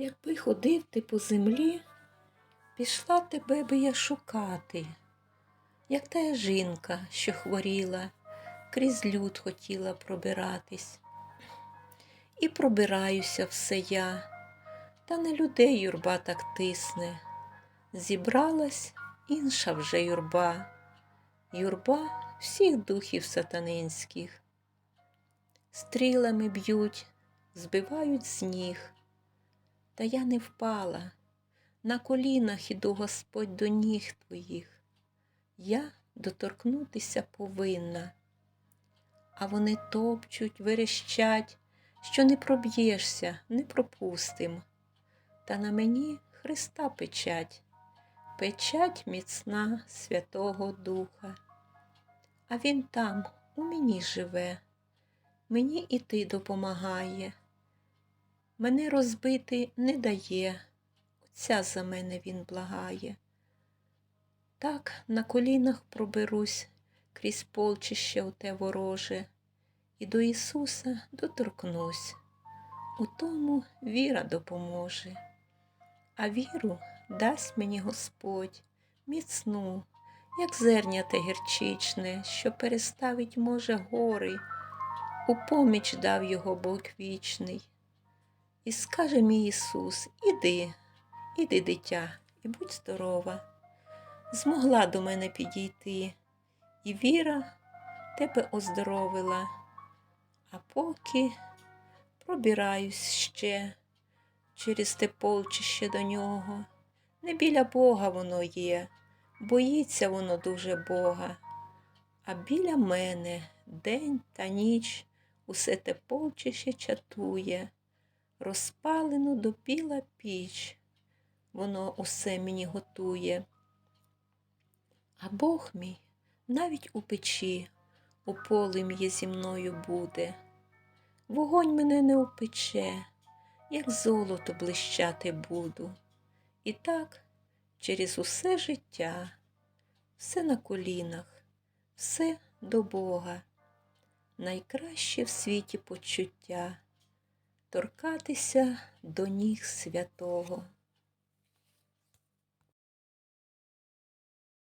Якби ходив ти по землі, пішла тебе би я шукати, як та жінка, що хворіла, крізь люд хотіла пробиратись. І пробираюся все я, та не людей юрба так тисне. Зібралась інша вже юрба, юрба всіх духів сатанинських. Стрілами б'ють, збивають з ніг. Та я не впала, на колінах іду Господь до ніг твоїх. Я доторкнутися повинна, а вони топчуть, верещать, що не проб'єшся, не пропустим. Та на мені Христа печать, печать міцна Святого Духа. А Він там, у мені живе, мені іти допомагає. Мене розбити не дає, Отця за мене він благає. Так на колінах проберусь крізь полчище оте вороже, і до Ісуса доторкнусь, у тому віра допоможе. А віру дасть мені Господь міцну, як зернята гірчичне, що переставить може гори, у поміч дав його Бог вічний. І скаже мій Ісус, іди, іди, дитя, і будь здорова. Змогла до мене підійти, і віра тебе оздоровила, а поки пробираюсь ще через те полчище до нього. Не біля Бога воно є, боїться воно дуже Бога, а біля мене день та ніч усе те полчище чатує розпалену до біла піч, воно усе мені готує. А Бог мій навіть у печі, у полум'ї зі мною буде. Вогонь мене не упече, як золото блищати буду. І так через усе життя, все на колінах, все до Бога, найкраще в світі почуття торкатися до ніг святого.